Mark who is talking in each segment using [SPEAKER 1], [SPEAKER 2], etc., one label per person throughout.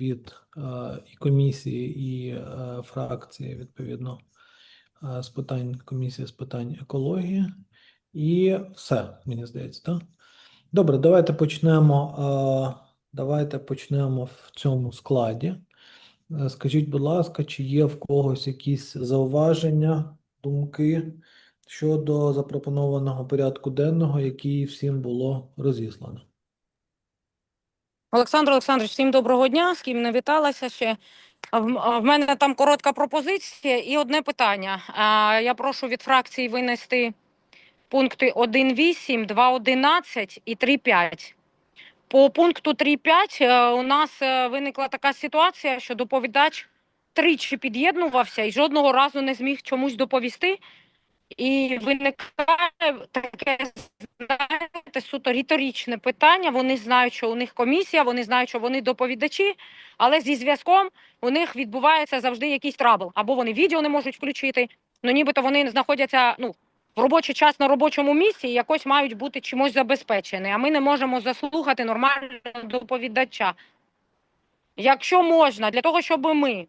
[SPEAKER 1] від е, і комісії, і е, фракції, відповідно, е, з питань комісії з питань екології. І все, мені здається, так? Добре, давайте почнемо. Давайте почнемо в цьому складі. Скажіть, будь ласка, чи є в когось якісь зауваження, думки щодо запропонованого порядку денного, який всім було розіслано?
[SPEAKER 2] Олександр Олександрович, всім доброго дня. З ким не віталася ще. В, мене там коротка пропозиція і одне питання. Я прошу від фракції винести пункти 1.8, 2.11 і 3.5. По пункту 3.5 е, у нас е, виникла така ситуація, що доповідач тричі під'єднувався і жодного разу не зміг чомусь доповісти. І виникає таке знаєте, суто риторичне питання. Вони знають, що у них комісія, вони знають, що вони доповідачі, але зі зв'язком у них відбувається завжди якийсь трабл. Або вони відео не можуть включити, ну нібито вони знаходяться ну, в робочий час на робочому місці і якось мають бути чимось забезпечені. А ми не можемо заслухати нормального доповідача. Якщо можна, для того, щоб ми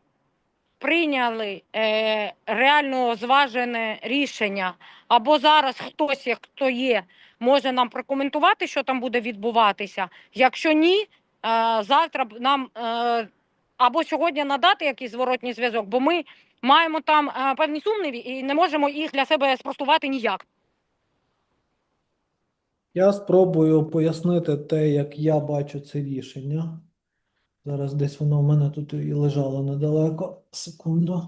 [SPEAKER 2] прийняли е, реально зважене рішення, або зараз хтось, як хто є, може нам прокоментувати, що там буде відбуватися. Якщо ні, е, завтра нам е, або сьогодні надати якийсь зворотній зв'язок, бо ми маємо там е, певні сумніви і не можемо їх для себе спростувати ніяк.
[SPEAKER 1] Я спробую пояснити те, як я бачу це рішення. Зараз десь воно в мене тут і лежало недалеко. Секунду.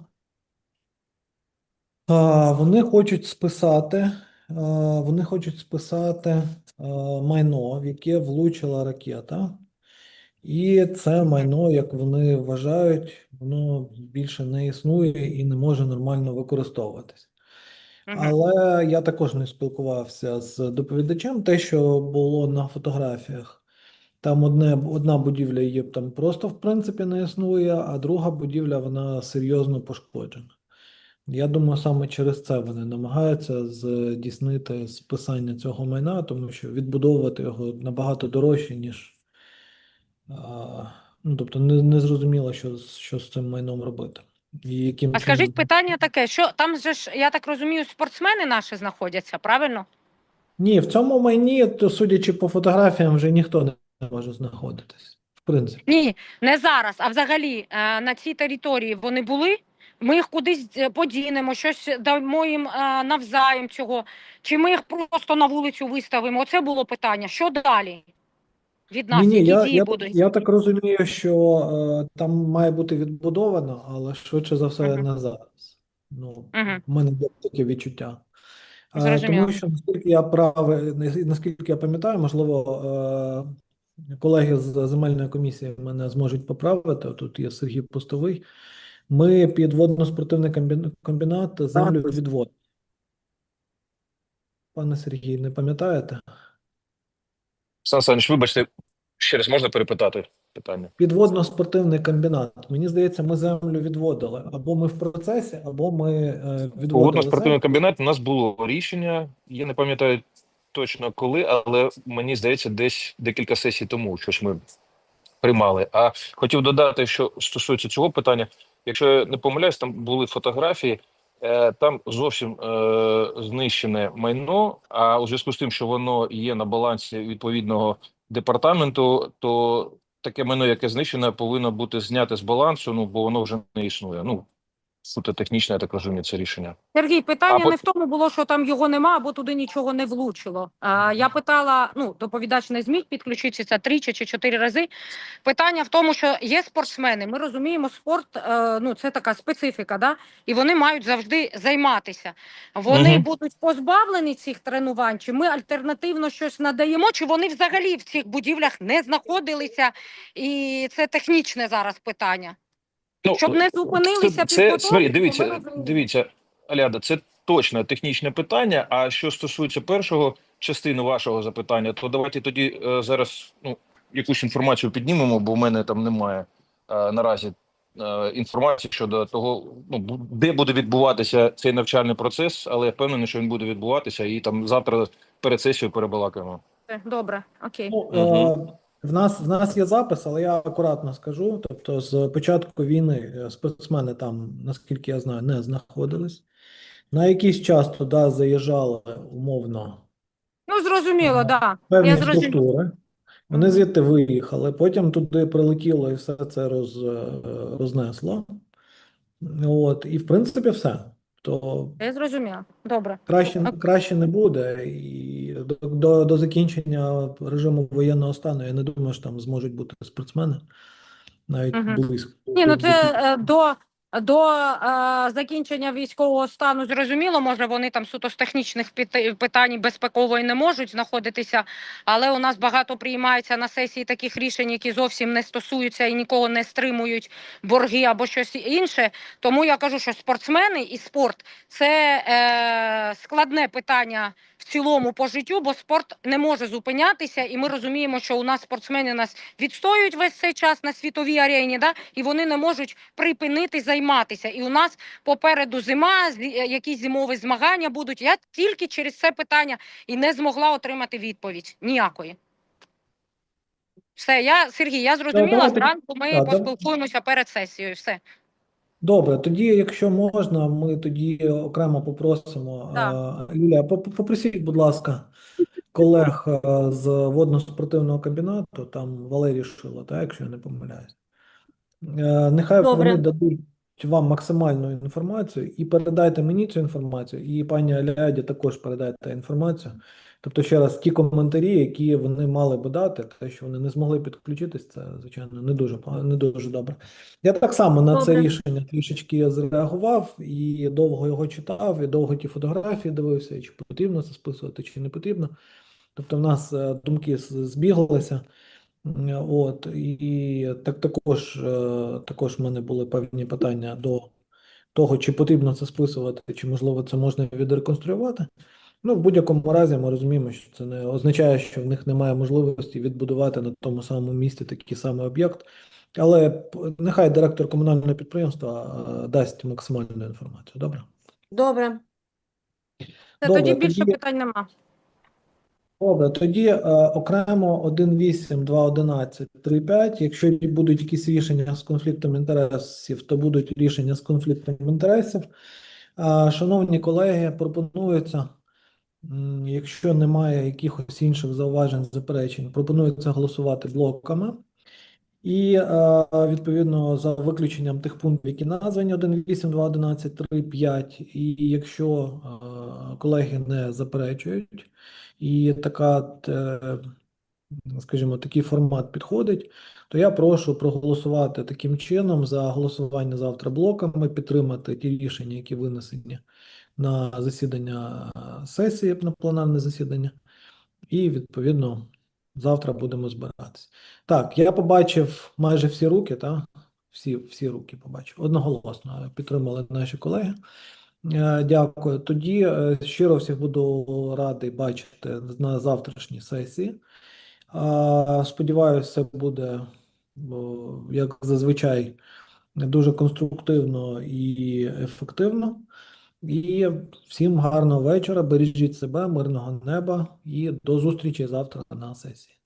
[SPEAKER 1] А, вони хочуть списати, а, вони хочуть списати а, майно, в яке влучила ракета. І це майно, як вони вважають, воно більше не існує і не може нормально використовуватись. Але я також не спілкувався з доповідачем. Те, що було на фотографіях, там одне, одна будівля є там просто в принципі не існує, а друга будівля вона серйозно пошкоджена. Я думаю, саме через це вони намагаються здійснити списання цього майна, тому що відбудовувати його набагато дорожче, ніж а, ну, тобто не, не зрозуміло, що, що з цим майном робити. І яким
[SPEAKER 2] А скажіть
[SPEAKER 1] чином.
[SPEAKER 2] питання таке: що там же ж, я так розумію, спортсмени наші знаходяться, правильно?
[SPEAKER 1] Ні, в цьому майні, то судячи по фотографіям, вже ніхто не може знаходитись. В принципі.
[SPEAKER 2] Ні, не зараз, а взагалі е, на цій території вони були. Ми їх кудись е, подінемо, щось дамо їм е, навзаєм цього, чи ми їх просто на вулицю виставимо? Оце було питання. Що далі від нас?
[SPEAKER 1] Ні, ні,
[SPEAKER 2] Які
[SPEAKER 1] я,
[SPEAKER 2] дії
[SPEAKER 1] я,
[SPEAKER 2] будуть?
[SPEAKER 1] я так розумію, що е, там має бути відбудовано, але швидше за все
[SPEAKER 2] Мгм.
[SPEAKER 1] не зараз. Ну,
[SPEAKER 2] Мгм.
[SPEAKER 1] в мене є таке відчуття. Е,
[SPEAKER 2] Зрозуміло.
[SPEAKER 1] тому що, наскільки я правий, наскільки я пам'ятаю, можливо, е, колеги з земельної комісії мене зможуть поправити. Тут є Сергій Постовий. Ми під водно-спортивний комбінат землю відводимо. Пане Сергій, не пам'ятаєте?
[SPEAKER 3] Сан Саныч, вибачте, ще раз можна перепитати питання?
[SPEAKER 1] Підводно-спортивний комбінат. Мені здається, ми землю відводили. Або ми в процесі, або ми е, відводили
[SPEAKER 3] водно-спортивному
[SPEAKER 1] землю.
[SPEAKER 3] комбінаті у нас було рішення. Я не пам'ятаю точно коли, але мені здається, десь декілька сесій тому щось ми приймали. А хотів додати, що стосується цього питання, якщо я не помиляюсь, там були фотографії. е, Там зовсім е, знищене майно. А у зв'язку з тим, що воно є на балансі відповідного департаменту, то таке майно, яке знищене, повинно бути зняте з балансу. Ну бо воно вже не існує. Ну суто технічне, я так розумію, це рішення.
[SPEAKER 2] Сергій, питання
[SPEAKER 3] Або-
[SPEAKER 2] не в тому було, що там його нема, або туди нічого не влучило. А, я питала, ну, доповідач не зміг підключитися тричі чи чотири рази. Питання в тому, що є спортсмени. Ми розуміємо, спорт е, ну, це така специфіка, да? і вони мають завжди займатися. Вони
[SPEAKER 3] Мгм.
[SPEAKER 2] будуть позбавлені цих тренувань, чи ми альтернативно щось надаємо, чи вони взагалі в цих будівлях не знаходилися, і це технічне зараз питання.
[SPEAKER 3] Ну,
[SPEAKER 2] Щоб не зупинилися
[SPEAKER 3] це, це
[SPEAKER 2] підготовки,
[SPEAKER 3] смотри, дивіться,
[SPEAKER 2] ми
[SPEAKER 3] дивіться, Аляда, це точно технічне питання. А що стосується першого частини вашого запитання, то давайте тоді е, зараз ну, якусь інформацію піднімемо, бо в мене там немає е, наразі е, інформації щодо того, ну де буде відбуватися цей навчальний процес, але я впевнений, що він буде відбуватися, і там завтра перед сесією перебалакаємо.
[SPEAKER 2] Добре, окей.
[SPEAKER 1] Ну,
[SPEAKER 3] Мгм.
[SPEAKER 1] В нас, в нас є запис, але я акуратно скажу. Тобто, з початку війни е, спортсмени там, наскільки я знаю, не знаходились. На якийсь час туди заїжджали умовно
[SPEAKER 2] Ну, зрозуміло, так.
[SPEAKER 1] певні
[SPEAKER 2] Я зрозуміла.
[SPEAKER 1] структури. Вони звідти виїхали, потім туди прилетіло і все це роз, е, рознесло. От, і в принципі все. То
[SPEAKER 2] Я зрозуміла. Добре.
[SPEAKER 1] краще, краще не буде. І до, до, до закінчення режиму воєнного стану я не думаю, що там зможуть бути спортсмени навіть
[SPEAKER 2] угу.
[SPEAKER 1] близько.
[SPEAKER 2] Ні, ну це е, до, до е, закінчення військового стану зрозуміло. Може, вони там суто з технічних питань безпекової не можуть знаходитися, але у нас багато приймається на сесії таких рішень, які зовсім не стосуються і нікого не стримують борги або щось інше. Тому я кажу, що спортсмени і спорт це е, складне питання в цілому по життю, бо спорт не може зупинятися, і ми розуміємо, що у нас спортсмени нас відстоюють весь цей час на світовій арені, да, і вони не можуть припинити займатися. І у нас попереду зима, е, якісь зимові змагання будуть. Я тільки через це питання і не змогла отримати відповідь ніякої. Все, я Сергій, я зрозуміла. Зранку ми поспілкуємося перед сесією. Все.
[SPEAKER 1] Добре, тоді, якщо можна, ми тоді окремо попросимо.
[SPEAKER 2] Так.
[SPEAKER 1] Юля, Юлія, попросіть, будь ласка, колег е, з водно-спортивного кабінету, там Валерій Шило, так, якщо я не помиляюсь. Е, Нехай
[SPEAKER 2] Добре.
[SPEAKER 1] вони дадуть вам максимальну інформацію і передайте мені цю інформацію, і пані Аляді також передайте інформацію. Тобто, ще раз, ті коментарі, які вони мали би дати, те, що вони не змогли підключитись, це, звичайно, не дуже, не дуже добре. Я так само на це рішення трішечки зреагував і довго його читав, і довго ті фотографії дивився, чи потрібно це списувати, чи не потрібно. Тобто, в нас е, думки збіглися. М, От, і так також, е, також в мене були певні питання до того, чи потрібно це списувати, чи можливо це можна відреконструювати. Ну, в будь-якому разі ми розуміємо, що це не означає, що в них немає можливості відбудувати на тому самому місці такий самий об'єкт. Але нехай директор комунального підприємства е, дасть максимальну інформацію. Добре?
[SPEAKER 2] Добре.
[SPEAKER 1] Добре,
[SPEAKER 2] тоді більше
[SPEAKER 1] тоді-
[SPEAKER 2] питань нема.
[SPEAKER 1] Добре, тоді е, окремо 1.8, 2.11, 3.5. Якщо будуть якісь рішення з конфліктом інтересів, то будуть рішення з конфліктом інтересів. Е, шановні колеги, пропонується, якщо немає якихось інших зауважень, заперечень, пропонується голосувати блоками. І е, відповідно за виключенням тих пунктів, які названі 1.8, 2.11, 3.5, і якщо е, колеги не заперечують, і така, е, скажімо, такий формат підходить, то я прошу проголосувати таким чином за голосування завтра блоками, підтримати ті рішення, які винесені на засідання сесії, на пленарне засідання, і відповідно завтра будемо збиратися. Так, я побачив майже всі руки, так? Всі, всі руки побачив. Одноголосно підтримали наші колеги. Е, Дякую. Тоді е, щиро всіх буду радий бачити на завтрашній сесії. Сподіваюся, буде, як зазвичай, дуже конструктивно і ефективно. І всім гарного вечора. Бережіть себе, мирного неба і до зустрічі завтра на сесії.